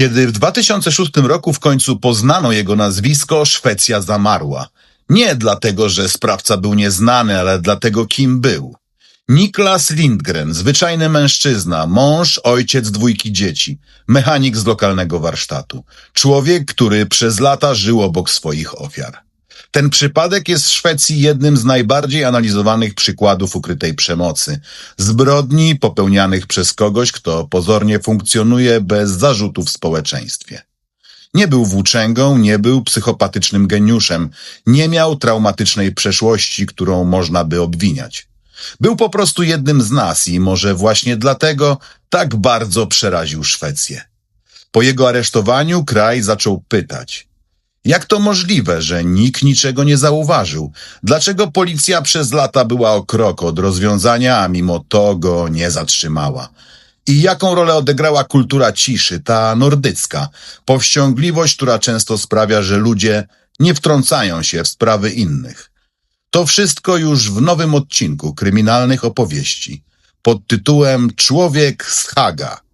Kiedy w 2006 roku w końcu poznano jego nazwisko, Szwecja zamarła. Nie dlatego, że sprawca był nieznany, ale dlatego, kim był. Niklas Lindgren, zwyczajny mężczyzna, mąż, ojciec dwójki dzieci, mechanik z lokalnego warsztatu. Człowiek, który przez lata żył obok swoich ofiar. Ten przypadek jest w Szwecji jednym z najbardziej analizowanych przykładów ukrytej przemocy. Zbrodni popełnianych przez kogoś, kto pozornie funkcjonuje bez zarzutu w społeczeństwie. Nie był włóczęgą, nie był psychopatycznym geniuszem, nie miał traumatycznej przeszłości, którą można by obwiniać. Był po prostu jednym z nas i może właśnie dlatego tak bardzo przeraził Szwecję. Po jego aresztowaniu kraj zaczął pytać. Jak to możliwe, że nikt niczego nie zauważył? Dlaczego policja przez lata była o krok od rozwiązania, a mimo to go nie zatrzymała? I jaką rolę odegrała kultura ciszy, ta nordycka, powściągliwość, która często sprawia, że ludzie nie wtrącają się w sprawy innych? To wszystko już w nowym odcinku kryminalnych opowieści pod tytułem Człowiek z Haga.